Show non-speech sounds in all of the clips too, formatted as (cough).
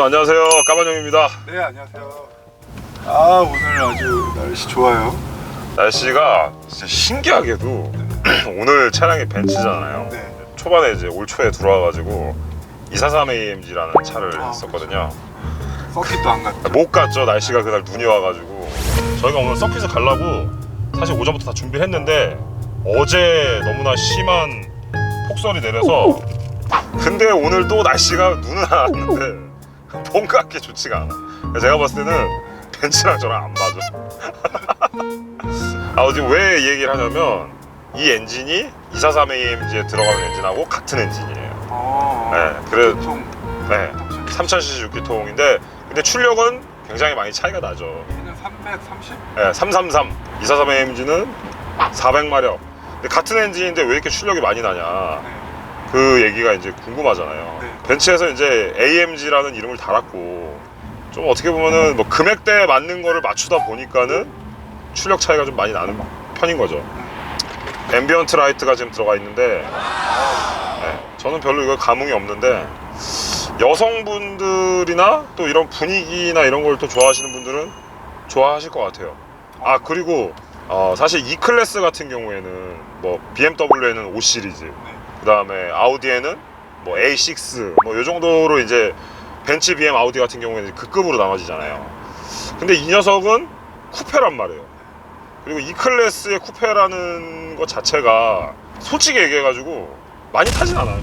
여러분 안녕하세요 까만형입니다 네 안녕하세요. 아 오늘 아주 날씨 좋아요. 날씨가 진짜 신기하게도 (clears throat) 오늘 차량이 벤츠잖아요 네. 초반에 이제 올 초에 들어와가지고 243AMG라는 차를 아, 썼거든요 서킷도 안 갔다. 못 갔죠 날씨가 그날 눈이 와가지고 저희가 오늘 서킷을 가려고 사실 오전부터 다 준비를 했는데 어제 너무나 심한 폭설이 내려서 근데 오늘 또 날씨가 눈은 안 왔는데 (laughs) 뭔가 그렇게 좋지가 않아. 제가 봤을 때는 벤츠랑 저랑 안 맞아. (laughs) 아 지금 왜이 얘기를 하냐면 이 엔진이 243AMG에 들어가는 엔진하고 같은 엔진이에요. 어. 네, 그래 네 3000cc 6기통인데 근데 출력은 굉장히 많이 차이가 나죠. 얘는 330? 네, 333 243 AMG는 400마력. 근데 같은 엔진인데 왜 이렇게 출력이 많이 나냐. 네. 그 얘기가 이제 궁금하잖아요 네. 벤츠에서 이제 AMG라는 이름을 달았고 좀 어떻게 보면은 뭐 금액대에 맞는 거를 맞추다 보니까는 출력 차이가 좀 많이 나는 편인 거죠 앰비언트 라이트가 지금 들어가 있는데 네, 저는 별로 이거 감흥이 없는데 여성분들이나 또 이런 분위기나 이런 걸 또 좋아하시는 분들은 좋아하실 것 같아요. 아 그리고 어, 사실 E 클래스 같은 경우에는 뭐 BMW에는 5 시리즈, 네. 그 다음에 아우디에는 뭐 A6, 뭐 이 정도로 이제 벤츠, BM, 아우디 같은 경우에는 그 급으로 나눠지잖아요. 근데 이 녀석은 쿠페란 말이에요. 그리고 E 클래스의 쿠페라는 것 자체가 솔직히 얘기해가지고 많이 타진 않아요.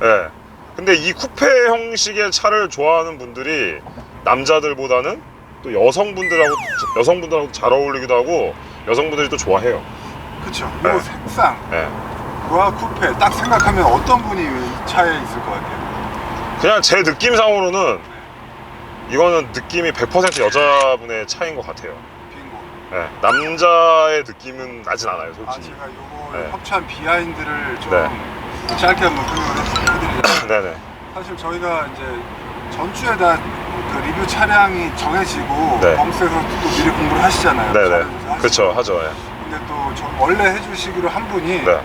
네. 근데 이 쿠페 형식의 차를 좋아하는 분들이 남자들보다는 또 여성분들하고 여성분들하고 잘 어울리기도 하고 여성분들이 또 좋아해요. 그렇죠. 네. 이 색상, 예. 과 쿠페 딱 생각하면 어떤 분이 이 차에 있을 것 같아요? 그냥 제 느낌상으로는 이거는 느낌이 100% 여자분의 차인 것 같아요. 빙고. 예. 남자의 느낌은 나진 않아요, 아 솔직히. 제가 요거 네. 협찬 비하인드를 좀 네. 짧게 한번 설명을 해드리자면 네네. 사실 저희가 이제 전주에 다그 리뷰 차량이 정해지고 네. 범스에서 또 미리 공부를 하시잖아요. 네네. 그쵸, 하죠. 예. 근데 또 저 원래 해주시기로 한 분이 네.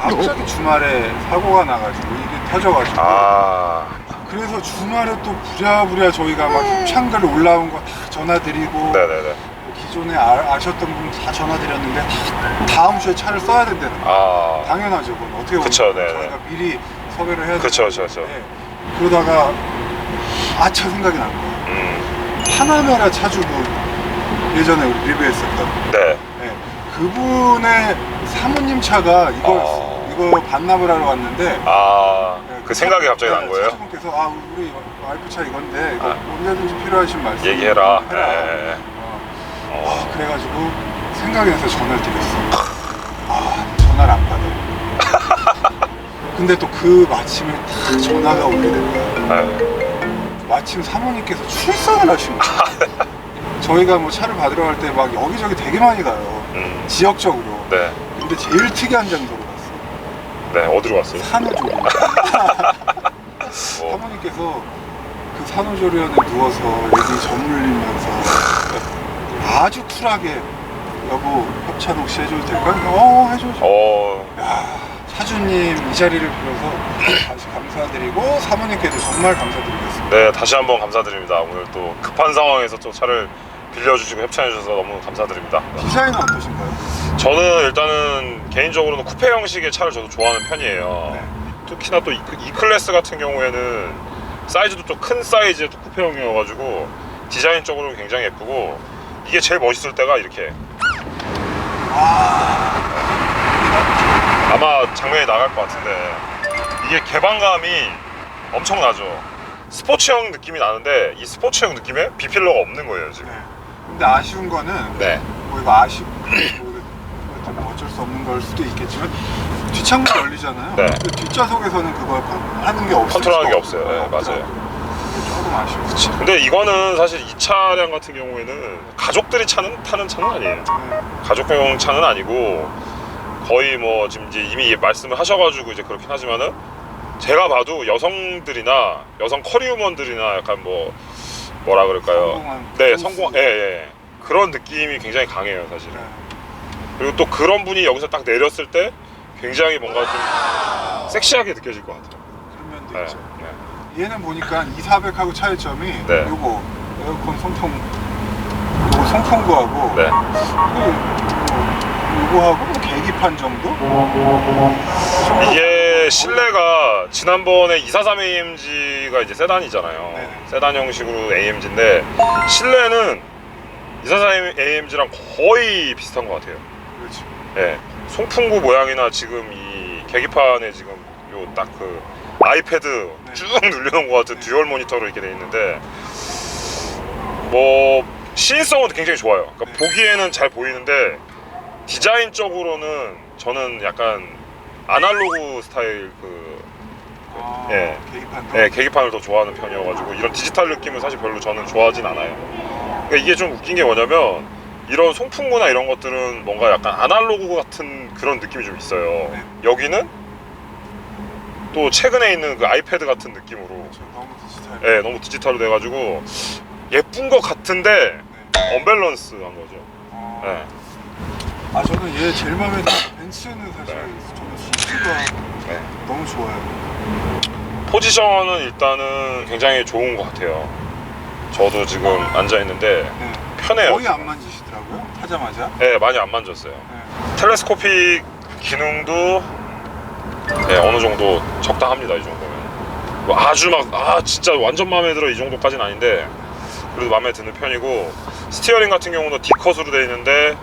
갑자기 주말에 사고가 나가지고 이게 터져가지고 아, 그래서 주말에 또 부랴부랴 저희가 막 협찬글 올라온 거 다 전화드리고 네네네. 기존에 아, 셨던 분 다 전화드렸는데 다 다음 주에 차를 써야 된다는 거예요. 아. 당연하죠. 그건 어떻게 보면 그쵸, 네네. 저희가 미리 섭외를 해야 그쵸, 되는데 그쵸, 그쵸. 그러다가 아차 생각이 난 거예요. 음, 파나메라 차주분 예전에 우리 리뷰했었던 네. 네. 그분의 사모님 차가 이걸 아. 이거 반납을 하러 왔는데 아, 네, 그 생각이 갑자기 난 네, 거예요? 차주분께서 아 우리 와이프 차 이건데 이거 아. 언제든지 필요하신 말씀 얘기해라. 해라. 예. 어, 어. 그래가지고 생각이 나서 전화를 드렸어. 아 전화를 안 받아. (laughs) 근데 또 그 마침에 딱 전화가 오게 된 거야. 네. 마침 사모님께서 출산을 하신 거예요. (laughs) 저희가 뭐 차를 받으러 갈 때 막 여기저기 되게 많이 가요. 음, 지역적으로. 네. 근데 제일 특이한 장소로 갔어. 네, 어디로 갔어요? 산후조리. (laughs) (laughs) 어, 사모님께서 그 산후조리원에 누워서 애기 젖물리면서 아주 쿨하게 여보 협찬 혹시 해줘도 될까요? 어 해줘줘. 어, 야 차주님 이 자리를 빌어서 다시 감사드리고 사모님께도 정말 감사드리겠습니다. 네, 다시 한번 감사드립니다. 오늘 또 급한 상황에서 또 차를 빌려주시고 협찬해주셔서 너무 감사드립니다. 디자인은 어떠신가요? 저는 일단은 개인적으로는 쿠페 형식의 차를 저도 좋아하는 편이에요. 네. 특히나 또 E 클래스 같은 경우에는 사이즈도 좀 큰 사이즈의 또 쿠페형이어가지고 디자인적으로는 굉장히 예쁘고 이게 제일 멋있을 때가 이렇게 아마 장면이 나갈 것 같은데 이게 개방감이 엄청나죠. 스포츠형 느낌이 나는데 이 스포츠형 느낌에 비필러가 없는 거예요 지금. 네. 근데 아쉬운 거는 네. 뭐 이거 아쉬 뭐 이거 뭐 어쩔 수 없는 걸 수도 있겠지만 뒷창문 열리잖아요. 네. 그 뒷좌석에서는 그걸 컨- 하는 게 없어요. 컨트롤하는 게 없어요. 네, 맞아요. 조금 아쉬워. 근데 이거는 사실 이 차량 같은 경우에는 가족들이 차는 타는 차는 아니에요. 네. 가족용 차는 아니고 거의 뭐 지금 이제 이미 말씀을 하셔가지고 이제 그렇긴 하지만은 제가 봐도 여성들이나 여성 커리우먼들이나 약간 뭐 뭐라 그럴까요? 성공한 네. 성공, 예, 예. 그런 느낌이 굉장히 강해요, 사실은. 네. 그리고 또 그런 분이 여기서 딱 내렸을 때 굉장히 뭔가 좀 섹시하게 느껴질 것 같아요. 그런 면도 네, 있죠. 네. 얘는 보니까 2,400하고 차이점이 네. 요거 에어컨 송풍 요거 송풍구하고 네. 그 요거하고 뭐 계기판 정도? 이게 실내가 지난번에 243 AMG가 이제 세단이잖아요. 네. 세단 형식으로 AMG인데 실내는 243 AMG랑 거의 비슷한 것 같아요. 그렇지. 예. 송풍구 모양이나 지금 이 계기판에 지금 요 딱 그 아이패드 네. 쭉 눌려놓은 것 같은 듀얼 모니터로 이렇게 돼 있는데 뭐 시인성은 굉장히 좋아요. 그러니까 네. 보기에는 잘 보이는데 디자인적으로는 저는 약간 아날로그 스타일 그 아, 예. 계기판도. 예, 계기판을 더 좋아하는 편이어가지고 이런 디지털 느낌은 사실 별로 저는 좋아하진 않아요. 그러니까 이게 좀 웃긴 게 뭐냐면 이런 송풍구나 이런 것들은 뭔가 약간 아날로그 같은 그런 느낌이 좀 있어요. 네. 여기는 또 최근에 있는 그 아이패드 같은 느낌으로 그렇죠. 너무 디지털. 예, 너무 디지털로 돼가지고 예쁜 것 같은데 네. 언밸런스한 거죠. 어, 예. 아 저는 얘 제일 마음에 드는 벤츠는 사실 네. 네. 너무 좋아요. 포지션은 일단은 굉장히 좋은 것 같아요. 저도 지금 앉아 있는데 네. 편해요. 거의 안 만지시더라고요. 타자마자. 예, 많이 안 만졌어요. 네. 텔레스코픽 기능도 예, 어느 정도 적당합니다 이 정도면 뭐 아주 막 아 진짜 완전 마음에 들어 이 정도까지는 아닌데 그래도 마음에 드는 편이고 스티어링 같은 경우도 D컷으로 되어 있는데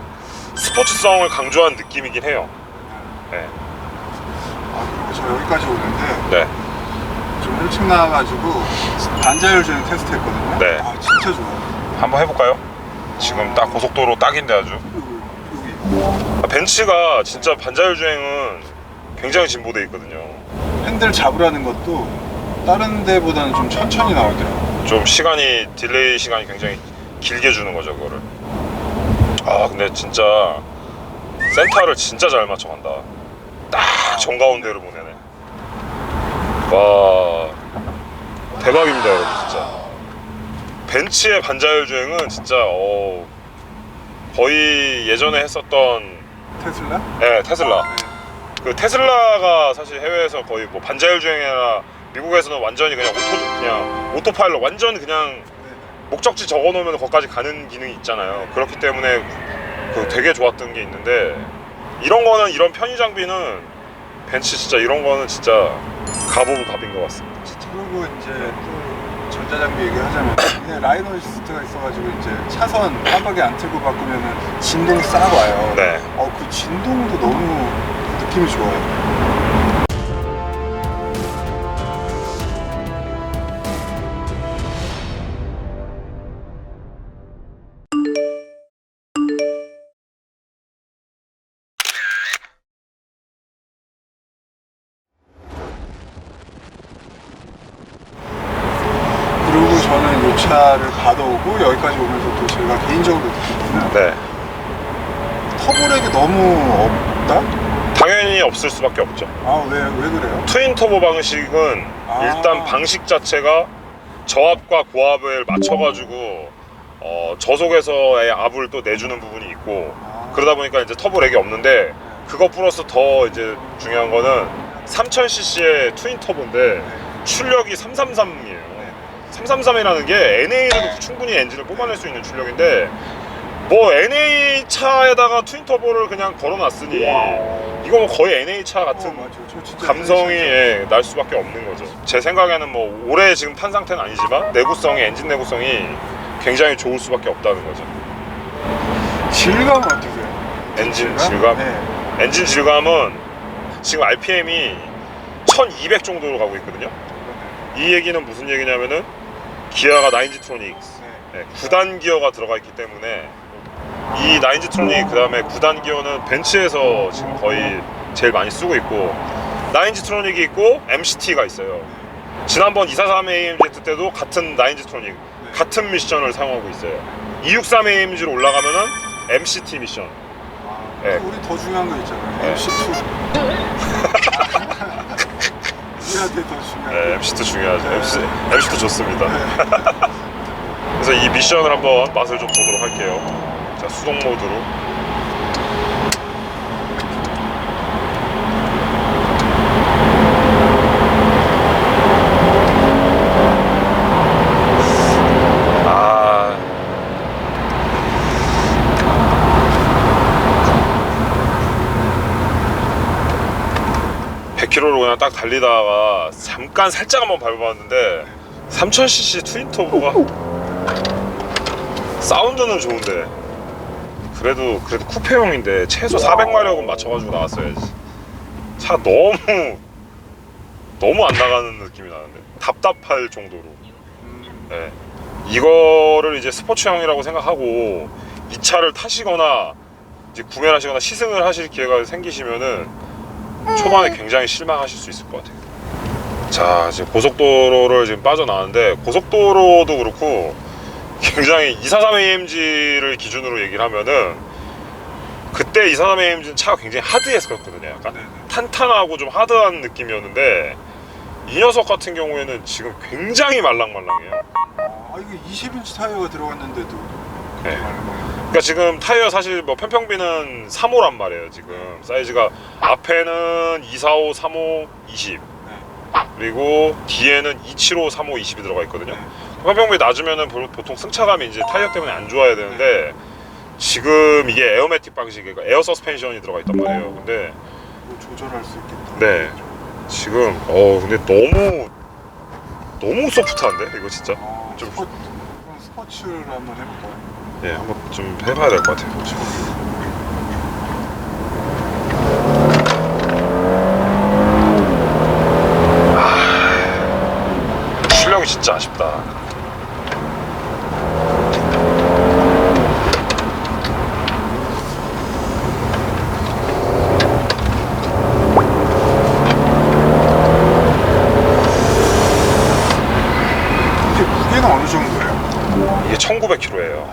스포츠성을 강조한 느낌이긴 해요 네. 저 여기까지 오는데 네. 좀 일찍 나와가지고 반자율 주행 테스트 했거든요. 네. 아 진짜 좋아요. 한번 해볼까요? 지금 딱 고속도로 딱인데 아주 여기 아, 벤츠가 진짜 반자율 주행은 굉장히 진보돼 있거든요 핸들 잡으라는 것도 다른 데보다는 좀 천천히 나오더라고요. 좀 시간이 딜레이 시간이 굉장히 길게 주는 거죠 그거를 아 근데 진짜 센터를 진짜 잘 맞춰간다 딱 정가운데로 보내네 와 대박입니다 여러분 진짜 벤츠의 반자율 주행은 진짜 어 거의 예전에 했었던 테슬라? 예, 테슬라 네. 그 테슬라가 사실 해외에서 거의 뭐 반자율 주행이나 미국에서는 완전히 그냥 오토 그냥 오토파일럿 완전 그냥 네. 목적지 적어놓으면 거기까지 가는 기능이 있잖아요. 그렇기 때문에 그 되게 좋았던 게 있는데 이런 거는 이런 편의 장비는 벤츠 진짜 이런 거는 진짜 갑 오브 갑인 것 같습니다. 진짜. 그리고 이제 또 전자장비 얘기하자면 (coughs) 이게 라이너 시스트가 있어가지고 이제 차선 깜빡이 안 틀고 바꾸면은 진동 싹 와요. 네. 어 그 진동도 너무 느낌이 좋아요. 왜왜 그래요? 트윈 터보 방식은 아. 일단 방식 자체가 저압과 고압을 맞춰가지고 어, 저속에서의 압을 또 내주는 부분이 있고 아, 그러다 보니까 이제 터보렉이 없는데 그거 플러스 더 이제 중요한 거는 3000cc의 트윈 터보인데 출력이 333이에요. 333이라는 게 NA로도 충분히 엔진을 뽑아낼 수 있는 출력인데 뭐 NA 차에다가 트윈 터보를 그냥 걸어놨으니 뭐 거의 NA 차 같은 어, 맞아. 저 진짜 감성이 예, 날 수밖에 없는 거죠. 제 생각에는 뭐 올해 지금 탄 상태는 아니지만 내구성이 엔진 내구성이 굉장히 좋을 수밖에 없다는 거죠. 질감은 어떠세요? 엔진 질감? 네. 엔진 질감은 지금 RPM이 1200 정도로 가고 있거든요. 이 얘기는 무슨 얘기냐면은 기아가 나인지트로닉스 네. 네, 9단 기어가 들어가 있기 때문에 이 나인지트로닉 그 다음에 9단 기어는 벤츠에서 지금 거의 제일 많이 쓰고 있고 나인지트로닉이 있고 MCT가 있어요. 지난번 243 AMZ 때도 같은 나인지 트로닉 네. 같은 미션을 사용하고 있어요 263 AMG로 올라가면은 MCT 미션 아, 네. 우리 더 중요한 거 있잖아요. 네. MC2. 우리한테 더 중요한 네, 거. MCT 중요하죠 네. MC, MCT 좋습니다 (laughs) 그래서 이 미션을 한번 맛을 좀 보도록 할게요 자 수동 모드로. 아. 100km로 그냥 딱 달리다가 잠깐 살짝 한번 밟아봤는데 3000cc 트윈 터보가 사운드는 좋은데 그래도 그래도 쿠페용인데 최소 400마력은 맞춰가지고 나왔어야지 차 너무 너무 안 나가는 느낌이 나는데 답답할 정도로 음, 네. 이거를 이제 스포츠형이라고 생각하고 이 차를 타시거나 이제 구매를 하시거나 시승을 하실 기회가 생기시면은 초반에 굉장히 실망하실 수 있을 것 같아요. 자, 지금 고속도로를 지금 빠져나왔는데 고속도로도 그렇고 굉장히 243 AMG를 기준으로 얘기를 하면은 그때 243 AMG는 차가 굉장히 하드했었거든요. 약간 네네. 탄탄하고 좀 하드한 느낌이었는데 이 녀석 같은 경우에는 지금 굉장히 말랑말랑해요. 아, 이거 20인치 타이어가 들어갔는데도 네. 그러니까 지금 타이어 사실 뭐 편평비는 3호란 말이에요 지금 사이즈가 앞에는 245, 35, 20 네. 그리고 뒤에는 275, 35, 20이 들어가 있거든요 네. 편평비 낮으면은 보- 보통 승차감이 이제 타이어 때문에 안 좋아야 되는데 지금 이게 에어매틱 방식이니까 에어 서스펜션이 들어가 있단 말이에요 근데 뭐 조절할 수 있겠다. 네. 지금 어 근데 너무 너무 소프트한데 이거 진짜 아, 좀- 스포, 그럼 스포츠를 한번 해볼까요? 예 한번 좀 해봐야 될 것 같아요 출력이 진짜 아쉽다. 이게 무게는 어느 정도예요? 이게 1900kg예요.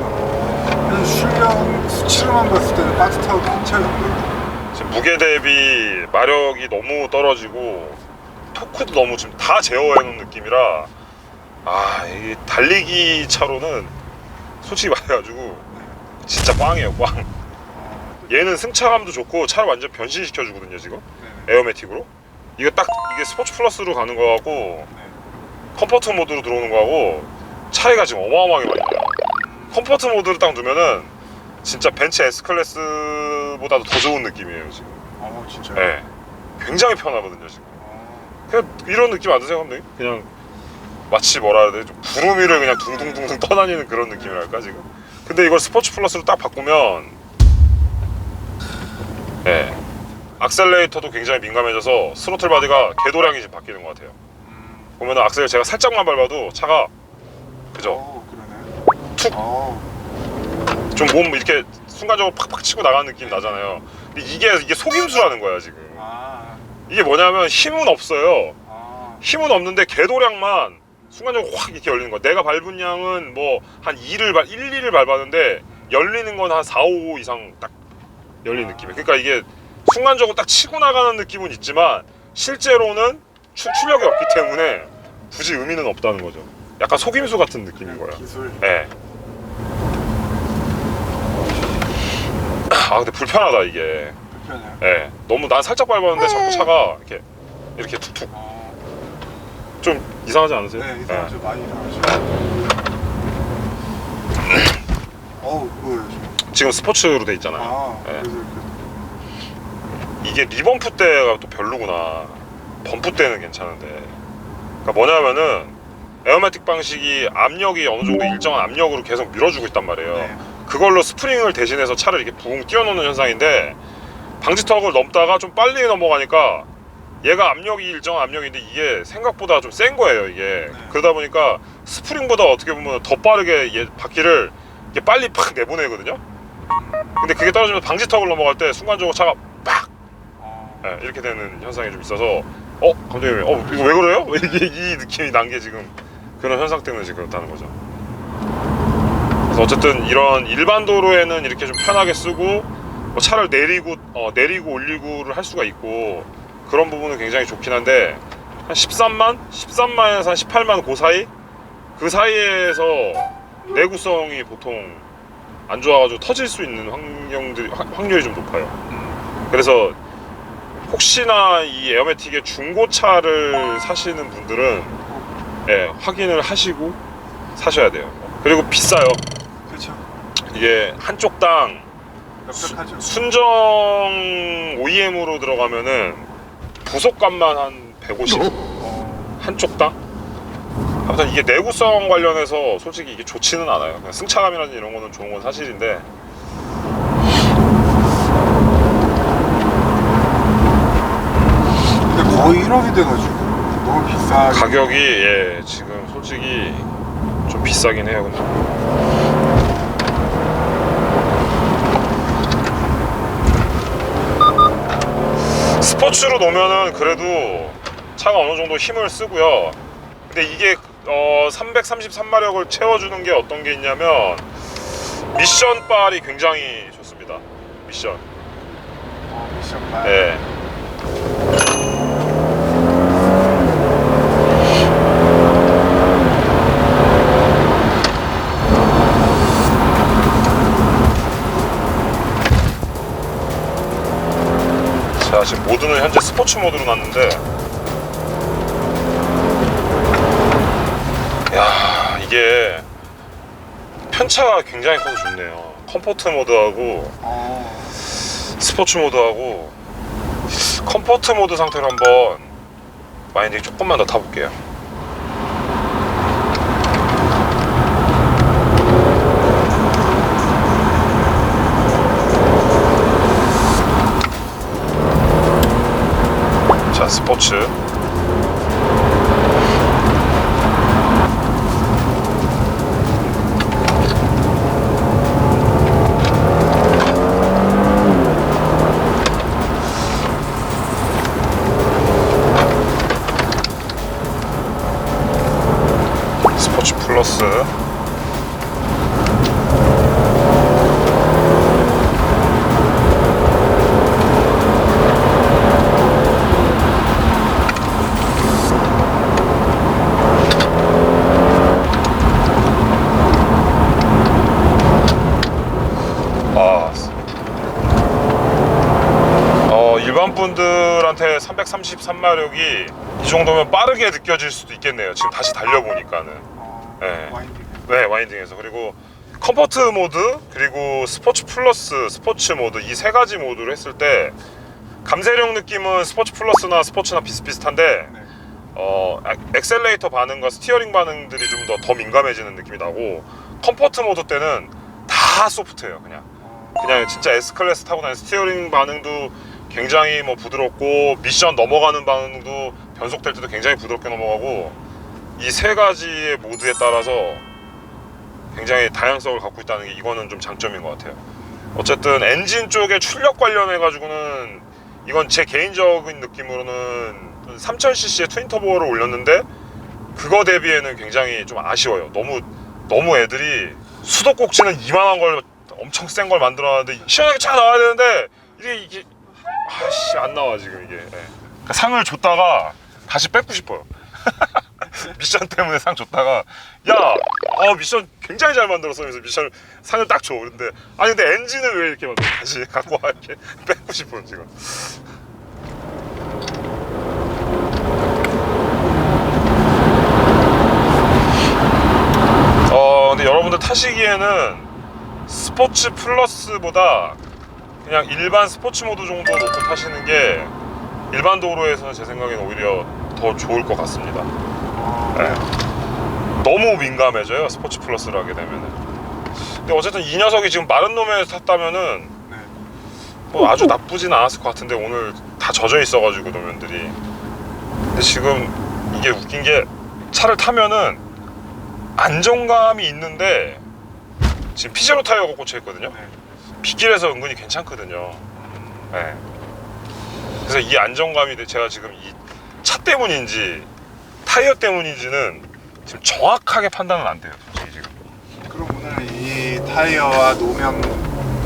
아, 그래서 출력 수치로만 봤을 때는 빠듯하고 큰 차이 없거든요. 지금 무게 대비 마력이 너무 떨어지고 토크도 너무 지금 다 제어해 놓은 느낌이라 아, 이 달리기 차로는 솔직히 말해가지고 진짜 꽝이에요, 꽝. 아, 얘는 승차감도 좋고 차를 완전 변신시켜 주거든요, 지금 네네. 에어매틱으로. 이게 딱 이게 스포츠 플러스로 가는 거하고 네. 컴포트 모드로 들어오는 거하고 차이가 지금 어마어마하게 많이 나요. 컴포트 모드를 딱 두면은 진짜 벤츠 S 클래스보다도 더 좋은 느낌이에요 지금. 어, 진짜요? 네. 굉장히 편하거든요 지금. 아, 그냥 이런 느낌 안 드세요, 감독님? 그냥 마치 뭐라 해야 돼? 좀 구름 위를 그냥 둥둥둥둥 떠다니는 그런 느낌이랄까 지금. 근데 이걸 스포츠 플러스로 딱 바꾸면, 예. 악셀레이터도 굉장히 민감해져서 스로틀 바디가 궤도량이 지금 바뀌는 것 같아요. 음. 보면은 악셀 제가 살짝만 밟아도 차가 그죠? 어, 그러네. 툭. 어, 좀몸 이렇게 순간적으로 팍팍 치고 나가는 느낌 나잖아요. 근데 이게 이게 속임수라는 거야 지금. 아, 이게 뭐냐면 힘은 없어요. 아, 힘은 없는데 궤도량만 순간적으로 확 이렇게 열리는 거야. 내가 밟은 양은 뭐 한 2를 밟, 1, 2를 밟았는데 열리는 건 한 4, 5 이상 딱 열리는 느낌이에요. 그러니까 이게 순간적으로 딱 치고 나가는 느낌은 있지만 실제로는 추, 출력이 없기 때문에 굳이 의미는 없다는 거죠. 약간 속임수 같은 느낌인 거야. 기술. 예. 아 근데 불편하다 이게. 불편해요. 예. 너무 난 살짝 밟았는데 자꾸 차가 이렇게 이렇게 툭툭 어, 좀 이상하지 않으세요? 네, 이상하죠. 많이 이상하죠. (clears throat) 어우, 뭐예요, 지금? 예. 지금 스포츠로 돼 있잖아요. 아, 네. 그래서 이렇게. 이게 리범프 때가 또 별로구나. 범프 때는 괜찮은데. 그러니까 뭐냐면은 에어매틱 방식이 압력이 어느 정도 일정한 압력으로 계속 밀어주고 있단 말이에요. 네. 그걸로 스프링을 대신해서 차를 이렇게 붕 띄워놓는 현상인데 방지턱을 넘다가 좀 빨리 넘어가니까 얘가 압력이 일정한 압력인데 이게 생각보다 좀 센 거예요 이게 네. 그러다 보니까 스프링보다 어떻게 보면 더 빠르게 얘 바퀴를 이게 빨리 팍 내보내거든요 근데 그게 떨어지면 방지턱을 넘어갈 때 순간적으로 차가 팍 어, 예, 이렇게 되는 현상이 좀 있어서 어 감독님 어 이거 왜 그래요? 왜 (laughs) 이게 이 느낌이 난 게 지금 그런 현상 때문에 지금 그렇다는 거죠. 그래서 어쨌든 이런 일반 도로에는 이렇게 좀 편하게 쓰고 뭐 차를 내리고 어, 내리고 올리고를 할 수가 있고 그런 부분은 굉장히 좋긴 한데 한 13만, 13만에서 한 18만 그 사이 그 사이에서 내구성이 보통 안 좋아가지고 터질 수 있는 환경들이 확- 확률이 좀 높아요. 음. 그래서 혹시나 이 에어매틱의 중고차를 사시는 분들은 예, 확인을 하시고 사셔야 돼요. 그리고 비싸요. 그렇죠. 이게 한쪽 당 납작하죠. 순정 OEM으로 들어가면은 부속값만 한 150 어, 한쪽 당. 아무튼 이게 내구성 관련해서 솔직히 이게 좋지는 않아요. 그냥 승차감이라든지 이런 거는 좋은 건 사실인데 근데 거의 1억이 돼가지고 너무 비싸. 가격이 예, 지금 솔직히 좀 비싸긴 해요. 근데. 스포츠로 놓으면은 그래도 차가 어느 정도 힘을 쓰고요. 근데 이게 어, 333마력을 채워주는 게 어떤 게 있냐면 미션 빨이 굉장히 좋습니다. 미션. 어, 미션 말. 예. 스포츠 모드로 놨는데 야 이게 편차가 굉장히 커서 좋네요 컴포트 모드하고 어, 스포츠 모드하고 컴포트 모드 상태로 한번 마인딩 조금만 더 타볼게요. 자, 스포츠. 스포츠 플러스. 33마력이 이 정도면 빠르게 느껴질 수도 있겠네요. 지금 다시 달려보니까는. 예. 네. 와인딩. 네, 와인딩에서. 그리고 컴포트 모드, 그리고 스포츠 플러스, 스포츠 모드 이 세 가지 모드로 했을 때 감쇄력 느낌은 스포츠 플러스나 스포츠나 비슷비슷한데 네. 어, 엑셀레이터 반응과 스티어링 반응들이 좀 더 더 민감해지는 느낌이 나고 컴포트 모드 때는 다 소프트예요, 그냥. 어. 그냥 진짜 S 클래스 타고 다니는 스티어링 반응도 굉장히 뭐 부드럽고 미션 넘어가는 반응도 변속될 때도 굉장히 부드럽게 넘어가고 이 세 가지의 모드에 따라서 굉장히 다양성을 갖고 있다는 게 이거는 좀 장점인 것 같아요. 어쨌든 엔진 쪽에 출력 관련해 가지고는 이건 제 개인적인 느낌으로는 3000cc의 트윈 터보를 올렸는데 그거 대비에는 굉장히 좀 아쉬워요. 너무 너무 애들이 수도꼭지는 이만한 걸 엄청 센 걸 만들어놨는데 시원하게 차 나와야 되는데 이게 아씨 안 나와 지금 이게. 예. 그러니까 상을 줬다가 다시 뺏고 싶어요. (laughs) 미션 때문에 상 줬다가 야, 어 미션 굉장히 잘 만들었어. 그래서 미션 상을 딱 줘. 근데 아니 근데 엔진을 왜 이렇게 만들어? 다시 (laughs) 갖고 와 이렇게 뺏고 싶어요 지금. 어 근데 여러분들 타시기에는 스포츠 플러스보다 그냥 일반 스포츠 모드 정도 놓고 타시는 게 일반 도로에서는 제 생각에는 오히려 더 좋을 것 같습니다. 어, 네. 너무 민감해져요 스포츠 플러스를 하게 되면은. 근데 어쨌든 이 녀석이 지금 마른 놈에 탔다면은 네. 뭐 아주 나쁘진 않았을 것 같은데 오늘 다 젖어 있어가지고 노면들이. 근데 지금 이게 웃긴 게 차를 타면은 안정감이 있는데 지금 피제로 타이어가 꽂혀 있거든요. 네. 빗길에서 은근히 괜찮거든요. 네. 그래서 이 안정감이 제가 지금 이 차 때문인지 타이어 때문인지는 지금 정확하게 판단은 안 돼요. 솔직히 지금. 그럼 오늘 이 타이어와 노면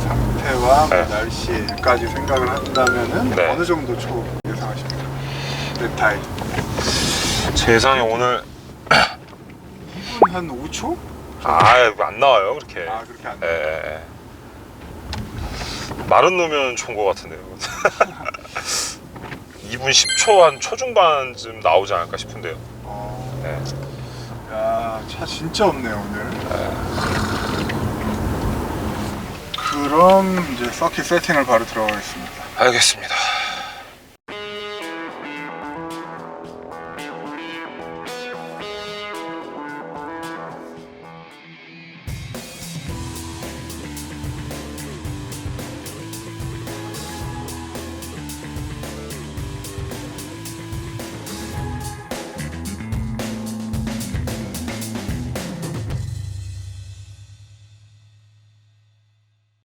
상태와 뭐 네. 날씨까지 생각을 한다면은 네. 어느 정도 초 예상하십니까? 네 타이. 제 예상에 오늘 2분 한 5초? 아안 나와요 그렇게. 아 그렇게 안 예, 돼. 예, 예. 마른 놈은 좋은 것 같은데요. (laughs) 2분 10초 한 초중반쯤 나오지 않을까 싶은데요. 어, 네. 야, 차 진짜 없네요 오늘. 그럼 이제 서킷 세팅을 바로 들어가겠습니다. 알겠습니다.